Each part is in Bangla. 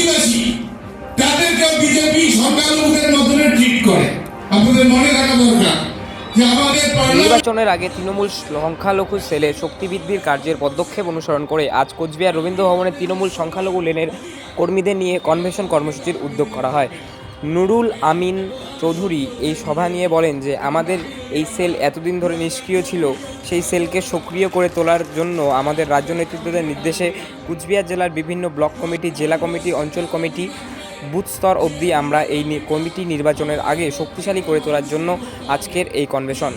আদিবাসী, তাদেরকেও বিজেপি সংখ্যালঘুদের মতনে ট্রিট করে। আপনাদের মনে রাখা দরকার নির্বাচনের আগে তৃণমূল সংখ্যালঘু সেলে শক্তিবৃদ্ধির কার্যের পদক্ষেপ অনুসরণ করে আজ কোচবিহার রবীন্দ্র ভবনে তৃণমূল সংখ্যালঘু লেনের কর্মীদের নিয়ে কনভেনশন কর্মসূচির উদ্যোগ করা হয়। নুরুল আমিন চৌধুরী এই সভা নিয়ে বলেন যে আমাদের এই সেল এতদিন ধরে নিষ্ক্রিয় ছিল, সেই সেলকে সক্রিয় করে তোলার জন্য আমাদের রাজ্য নেতৃত্বদের নির্দেশে কুচবিহার জেলার বিভিন্ন ব্লক কমিটি, জেলা কমিটি, অঞ্চল কমিটি, বুথ স্তর অবধি আমরা এই কমিটি নির্বাচনের আগে শক্তিশালী করে তোলার জন্য আজকের এই কনভেনশন।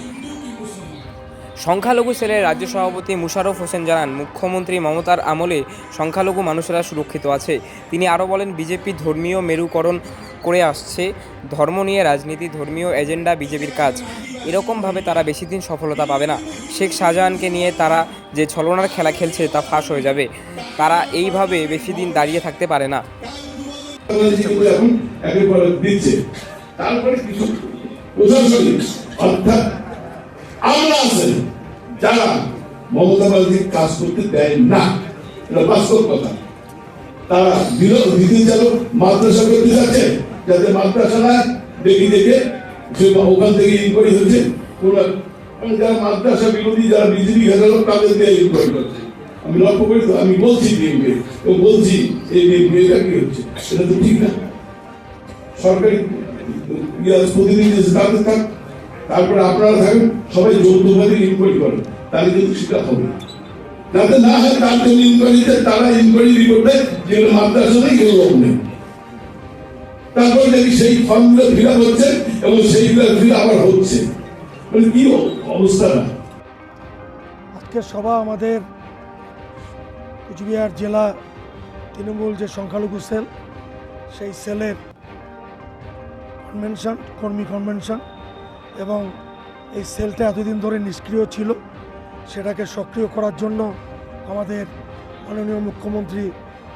সংখ্যালঘু সেলের রাজ্য সভাপতি মুশারফ হোসেন জানান, মুখ্যমন্ত্রী মমতার আমলে সংখ্যালঘু মানুষেরা সুরক্ষিত আছে। তিনি আরও বলেন, বিজেপি ধর্মীয় মেরুকরণ করে আসছে, ধর্ম নিয়ে রাজনীতি, ধর্মীয় এজেন্ডা বিজেপির কাজ। এরকমভাবে তারা বেশি দিন সফলতা পাবে না। শেখ শাহজাহানকে নিয়ে তারা যে ছলনার খেলা খেলছে, তা ফাঁস হয়ে যাবে। তারা এইভাবে বেশি দিন দাঁড়িয়ে থাকতে পারে না। তারপরে কিছু আমরা আছেন যারা মমতা ব্যানার্জির কাজ করতে দেয় না এটা বাস্তব কথা। তারা দিতে যেন মাদ্রাসা করতে যাচ্ছে যাতে মাদ্রাসায় দেখি দেখে সে ওখান থেকে ইনকোয়ারি হচ্ছে আমি যারা মাদ্রাসা বিরোধী যারা বিজেপি ঘেরালো তাদের দিয়ে ইনকোয়ারি করছে। আমি লক্ষ্য করি তো আমি বলছি বিএনপি ও বলছি এই বিএনপি এটা কি হচ্ছে? এটা তো ঠিক না। সরকারি প্রতিনিধি আছে, তাদের থাক তারপরে আপনারা থাকেন, সবাই যৌথভাবে ইনকোয়ারি করেন তাহলে কিন্তু সেটা হবে যাতে না হয় তার জন্য ইনকোয়ারিতে তারা ইনকোয়ারি রিপোর্ট দেয়, যেগুলো মাদ্রাসা নেই এগুলো নেই তারপর দেখি সেই ফর্মগুলো ফিল আপ হচ্ছে, এবং সেইগুলো ফিল আবার হচ্ছে। মানে কি অবস্থাটা আজকের সভা আমাদের কুচবিহার জেলা তৃণমূল যে সংখ্যালঘু সেল, সেই সেলের কনভেনশন কর্মী কনভেনশন এবং এই সেলটা এতদিন ধরে নিষ্ক্রিয় ছিল সেটাকে সক্রিয় করার জন্য আমাদের মাননীয় মুখ্যমন্ত্রী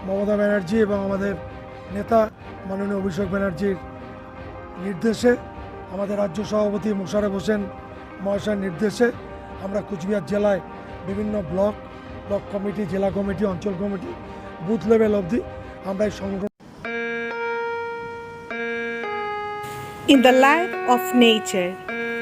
মমতা ব্যানার্জি এবং আমাদের নেতা মাননীয় অভিষেক ব্যানার্জির নির্দেশে আমাদের রাজ্য সভাপতি মোশারফ হোসেন মহাশয়ের নির্দেশে আমরা কুচবিহার জেলায় বিভিন্ন ব্লক ব্লক কমিটি জেলা কমিটি অঞ্চল কমিটি বুথ লেভেল অবধি আমরা এই সংগঠন In the land of nature,